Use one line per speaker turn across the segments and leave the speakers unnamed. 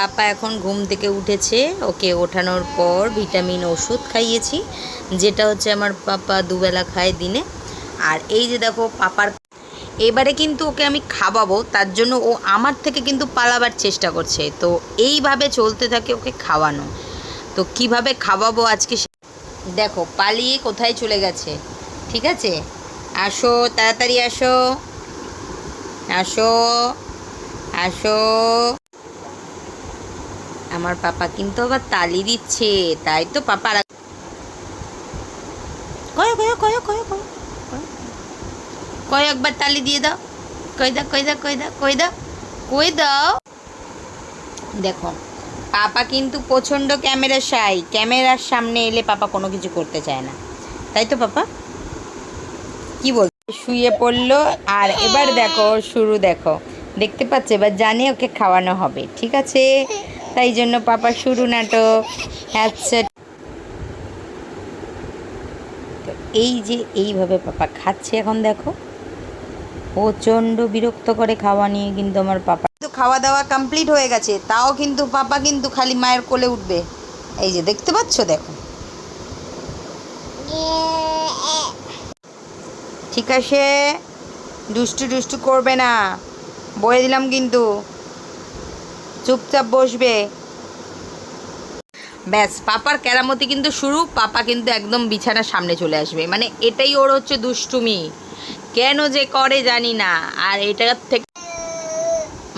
পাপা এখন ঘুম থেকে উঠেছে। ওকে ওঠানোর পর ভিটামিন ওষুধ খাইয়েছি, যেটা হচ্ছে আমার পাপা দুবেলা খায় দিনে। আর এই যে দেখো পাপার এবারে কিন্তু ওকে আমি খাওয়াবো, তার জন্য ও আমার থেকে কিন্তু পালাবার চেষ্টা করছে। তো এইভাবে চলতে থাকে ওকে খাওয়ানো। তো কীভাবে খাওয়াবো আজকে দেখো, পালিয়ে কোথায় চলে গেছে? ঠিক আছে? আসো, তাড়াতাড়ি আসো। আসো আসো। আমার পাপা কিন্তু আবার তালি দিচ্ছে, তাই তো পাপার কয় কয় কয় কয় কয় কয়। একবার তালি দিয়ে দাও। কই দাও কই দাও কই দাও কই দাও কই দাও। দেখো, পাপা কিন্তু প্রচণ্ড ক্যামেরা সাই ক্যামেরার সামনে এলে পাপা কোনো কিছু করতে চায় না। তাই তো পাপা? কি বল শুয়ে পড়ল, আর এবার দেখো, শুরু দেখো। দেখতে পাচ্ছে, এবার জানে ওকে খাওয়ানো হবে, ঠিক আছে? তাই জন্য পাপা শুরু নাটক আচ্ছা তো এই যে এইভাবে পাপা খাচ্ছে এখন দেখো, প্রচণ্ড বিরক্ত করে খাওয়া নিয়ে কিন্তু আমার পাপা। কিন্তু খাওয়া দাওয়া কমপ্লিট হয়ে গেছে, তাও কিন্তু পাপা কিন্তু খালি মায়ের কোলে উঠবে। এই যে দেখতে পাচ্ছ, দেখো। ঠিক আছে, দুষ্টু দুষ্টু করবে না বলে দিলাম কিন্তু। চুপচাপ বসবে। ব্যাস, পাপার কেরামতি কিন্তু শুরু, পাপা কিন্তু একদম বিছানার সামনে চলে আসবে। মানে এটাই ওর হচ্ছে দুষ্টুমি। কেন যে করে জানি না। আর এটার থেকে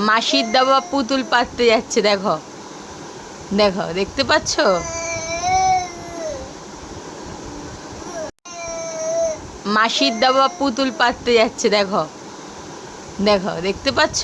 মাসির দেওয়া পুতুল পাততে যাচ্ছে, দেখো। দেখো, দেখতে পাচ্ছ? মাসির দেওয়া পুতুল পাততে যাচ্ছে, দেখো। দেখো, দেখতে পাচ্ছ?